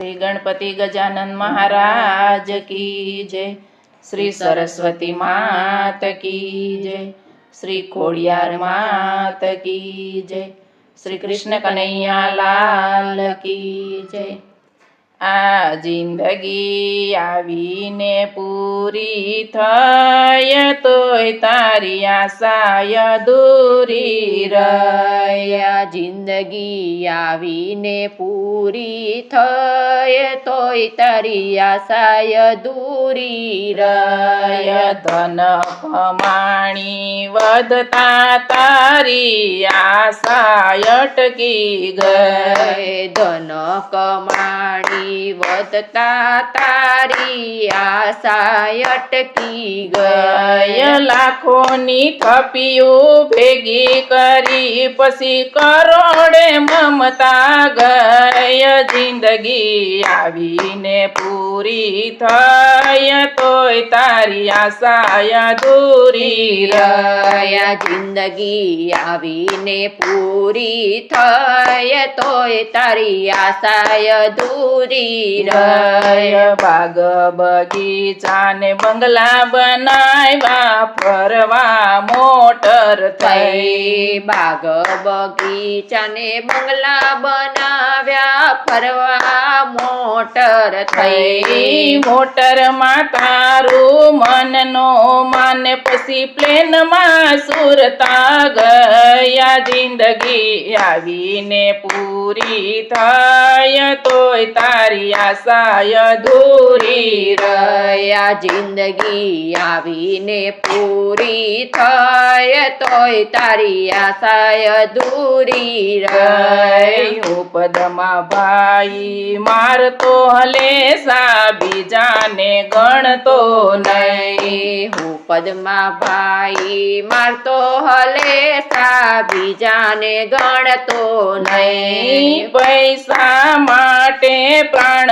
શ્રી ગણપતિ ગજાનંદ મહારાજ કી જય. શ્રી સરસ્વતી માત કી જય. શ્રી ખોડિયાર માત કી જય. શ્રી કૃષ્ણ કનૈયા લાલ કી જય. આ જિંદગી આવીને પૂરી થાય તોય તારી આશાય દૂરી રયા જિંદગી આવીને પૂરી થઈ તોય તારી આશાય દૂરી રય. ધન કમાણી વધતા તારી આશાય અટકી ગઈ. ધન કમાણી વધતા તારી આશાય અટકી ગય ગય લાખોની થપીયું ભેગી કરી પછી કરોડે મમતા ગય જિંદગી આવીને પૂરી થાય તોય તારી આશા દૂરી રય જિંદગી આવીને પૂરી થાય તોય તારી આશાય દૂરી રય બાગ બગીચાને બંગલા બનાવ્યા ફરવા મોટર થઈ. બાગ બાગ બગીચાને બંગલા બનાવ્યા, ફરવા મોટર થઈ. મોટરમાં તારું મનનો મન પછી પ્લેનમાં સુરતા ગયા. જિંદગી આવીને પૂરી થાય તોય તારી આશાય અધૂરી રહ્યા. જિંદગી આવીને પૂરી થાય તોય તારી આશાય દૂરી રહી. ઉપદમાં ભાઈ મારતો હલેસા, બીજાને ગણતો નહીં. હું પદમાં ભાઈ મારતો હલે સા બીજાને ગણતો નહીં. પૈસા માટે પ્રાણ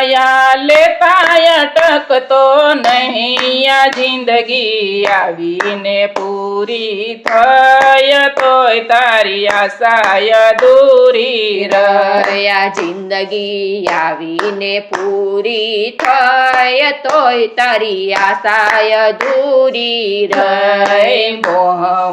પરાયા લેતા અટકતો નહીં. આ જિંદગી આવીને પૂરી થય. તોય તારી આશાય દૂરી રહ્યા રયા જિંદગી આવીને પૂરી થય. તોય તારી આશાય દૂરી રહે. મોહ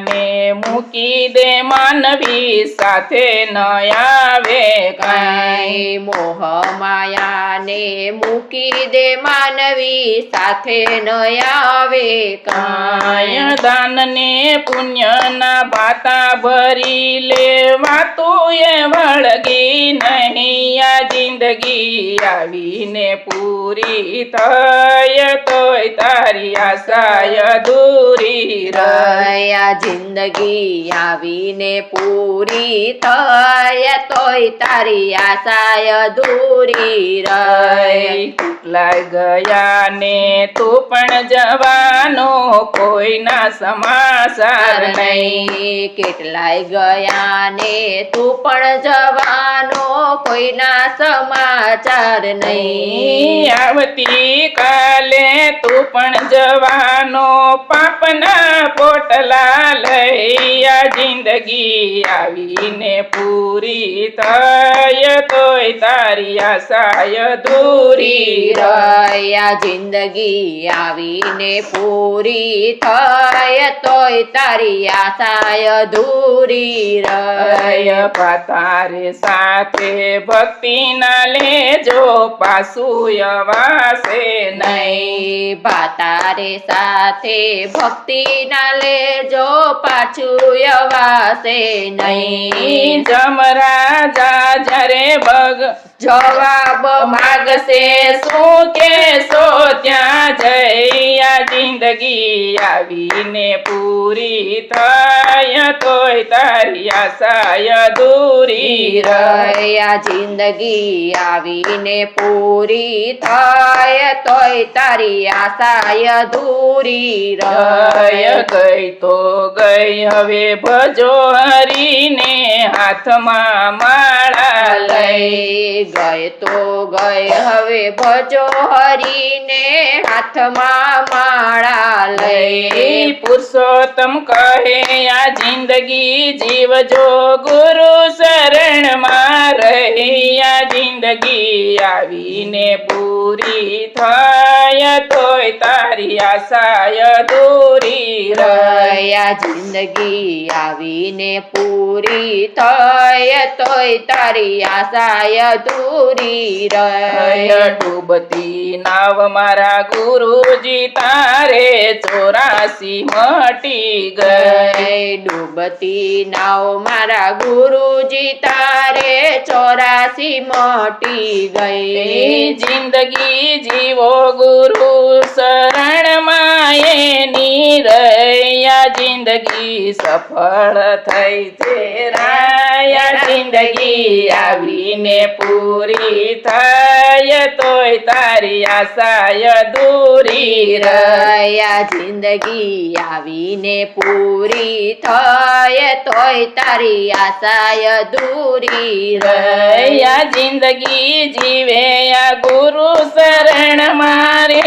માયાને મૂકી દે માનવી સાથે ન આવે કાંઈ. મોહ માયાને મૂકી દે માનવી સાથે ન આવે કાય દાનને પુણ્યના ભાતા ભરી લેવા તું એ વળગી નહીં. આ જિંદગી આવીને પૂરી થાય તોય તારી આશા અધૂરી રહે. રયા જિંદગી આવીને પૂરી થાય તોય તારી આશાય દૂરી રહી. કેટલાય ગયા ને તું પણ જવાનો કોઈના સમાચાર નહીં નહીં. કેટલાય ગયા ને તું પણ જવાનો કોઈના સમાચાર નહીં. આવતી કાલે તું પણ જવાનો પાપના પોટલા આ જિંદગી આવીને પૂરી થાય તોય તારી આશાય અધૂરી રહ્યા જિંદગી આવીને પૂરી થાય તોય તારી આશાય દૂરી રહી. અય પાતારે સાથે ભક્તિ ના લેજો પાછું અવાસે નહીં. પાતારે સાથે ભક્તિ ના લેજો પાછું યવાશે નહીં. જમરાજા જ્યારે બગ જવાબ માગશે શું કેશો ત્યાં જઈ આ જિંદગી આવીને પૂરી થાય તોય તારી આશા અધૂરી રહે રહ્યા જિંદગી આવીને પૂરી થાય. તોય તારી આશાય દૂરી રય ગઈ તો ગઈ હવે ભજો હરીને હાથમાં માળા લઈ. ગઈ તો ગઈ હવે ભજો હરીને હાથમાં માળા લઈ. પુરુષોત્તમ કહે આ જિંદગી જીવજો ગુરુ શરણમાં રહી આ જિંદગી આવીને પૂરી થાય તોય તારી આશાય દૂરી રહી. રહ્યા જિંદગી આવીને પૂરી થાય તોય તારી આશાય દૂરી રહી. ડૂબતી નાવ મારા ગુરુજી તારે ચોરાસી મટી ગઈ. ડૂબતી નાવ મારા ગુરુજી તારે ચોરાસી મોટી ગઈ. જિંદગી જીવો ગુરુ શરણમાં એની રૈયા. જિંદગી સફળ થઈ છે રાયા જિંદગી આવીને પૂરી થાય તોય તારી આશાય દૂરી રહી. રહ્યા જિંદગી આવીને પૂરી થાય તોય તારી આશાય દૂરી રહી. રયા જિંદગી જીવે ગુરુ શરણ મારે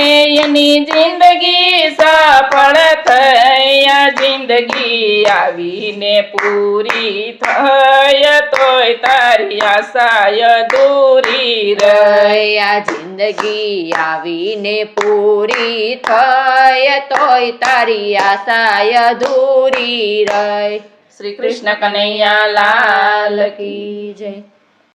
એની જિંદગી સફળ થયા જિંદગી આવીને પૂરી થયા તોય તારી આશાય દૂરી રહી રહ્યા જિંદગી આવીને પૂરી થયા તોય તારી આશાય દૂરી રહી. શ્રી કૃષ્ણ કનૈયા લાલ કી જય.